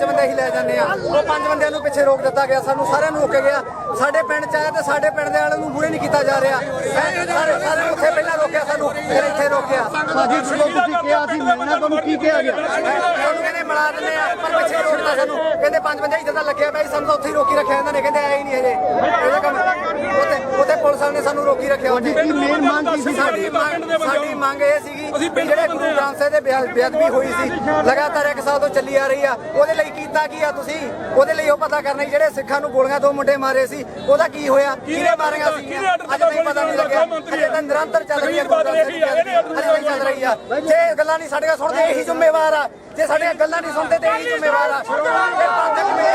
ਪੰਜ ਬੰਦੇ ਹੀ ਲੈ ਜਾਂਦੇ ਆ ਉਹ ਪੰਜ ਬੰਦਿਆਂ ਨੂੰ ਪਿੱਛੇ ਰੋਕ ਦਿੱਤਾ ਗਿਆ ਸਾਨੂੰ ਸਾਰਿਆਂ ਨੂੰ ਰੋਕਿਆ ਗਿਆ। ਸਾਡੇ ਪਿੰਡ 'ਚ ਆਇਆ ਤੇ ਸਾਡੇ ਪਿੰਡ ਦੇ ਵਾਲਿਆਂ ਨੂੰ ਮੂਹਰੇ ਨਹੀਂ ਕੀਤਾ ਜਾ ਰਿਹਾ। ਹੈਂ? ਸਾਰੇ ਸਾਰੇ ਉੱਥੇ ਪਹਿਲਾਂ ਰੋਕਿਆ ਸਾਨੂੰ ਫਿਰ ਇੱਥੇ ਰੋਕਿਆ। ਭਾਜੀ ਜਦੋਂ ਤੁਸੀਂ ਕਿਹਾ ਸੀ? ਮਿਲਣਾ ਤੁਹਾਨੂੰ ਕੀ ਕਿਹਾ ਗਿਆ? ਸਾਨੂੰ ਕਹਿੰਦੇ ਮਿਲਾ ਦਿੰਦੇ ਆ ਪਰ ਪਿੱਛੇ ਰੋਕਦਾ ਸਾਨੂੰ। ਕਹਿੰਦੇ ਪੰਜ ਬੰਦੇ ਇੱਧਰ ਦਾ ਲੱਗਿਆ ਪਿਆ ਸੀ, ਸਾਨੂੰ ਤਾਂ ਉੱਥੇ ਹੀ ਰੋਕੀ ਰੱਖਿਆ ਇਹਨਾਂ ਨੇ ਕਹਿੰਦੇ ਆਏ ਹੀ ਨਹੀਂ ਹਜੇ ਇਹਦਾ ਕੰਮ ਉੱਥੇ ਵਾਲੇ ਨੇ ਸਾਨੂੰ ਰੋਕੀ ਰੱਖਿਆ ਉੱਥੇ ਕੀ ਮੇਨ ਮੰਗ ਕੀ ਸੀ ਸਾਡੀ ਮੰਗ ਸਾਡੀ ਮੰਗ ਇਹ ਸੀਗੀ ਵੀ ਜਿਹੜੇ ਗੁਰੂ ਗ੍ਰੰਥ ਸਾਹਿਬ ਦੇ ਬੇਅ- ਬੇਅਦਬੀ ਹੋਈ ਸੀ ਲਗਾਤਾਰ ਇੱਕ ਸਾਲ ਤੋਂ ਚੱਲੀ ਆ ਰਹੀ ਆ ਉਹਦੇ ਲਈ ਕੀਤਾ ਕੀ ਆ ਤੁਸੀਂ? ਉਹਦੇ ਲਈ ਉਹ ਪਤਾ ਕਰਨਾ ਸੀ ਜਿਹੜੇ ਸਿੱਖਾਂ ਨੂੰ ਗੋਲੀਆਂ ਦੋ ਮੁੰਡੇ ਮਾਰੇ ਸੀ ਉਹਦਾ ਕੀ ਹੋਇਆ? ਕਿਹਨੇ ਮਾਰੀਆਂ ਸੀ? ਅੱਜ ਤੱਕ ਪਤਾ ਨਹੀਂ ਲੱਗਿਆ। ਅਜੇ ਤਾਂ ਨਿਰੰਤਰ ਚੱਲ ਰਹੀ ਹੈ ਗੁਰੂ ਗ੍ਰੰਥ ਸਾਹਿਬ। ਦੀ ਬੇਅਦਬੀ ਅਜੇ ਤੱਕ ਚੱਲ ਰਹੀ ਆ। ਜੇ ਗੱਲਾਂ ਨਹੀਂ ਸਾਡੀਆਂ ਸੁਣਦੇ ਇਹੀ ਜ਼ਿੰਮੇਵਾਰ ਆ। ਜੇ ਸਾਡੀਆਂ ਗੱਲਾਂ ਨਹੀਂ ਸੁਣਦੇ ਤੇ ਇਹੀ ਜ਼ਿੰਮੇਵਾਰ ਆ। ਇਹ ਪੰਥਕ ਮਿਲੇ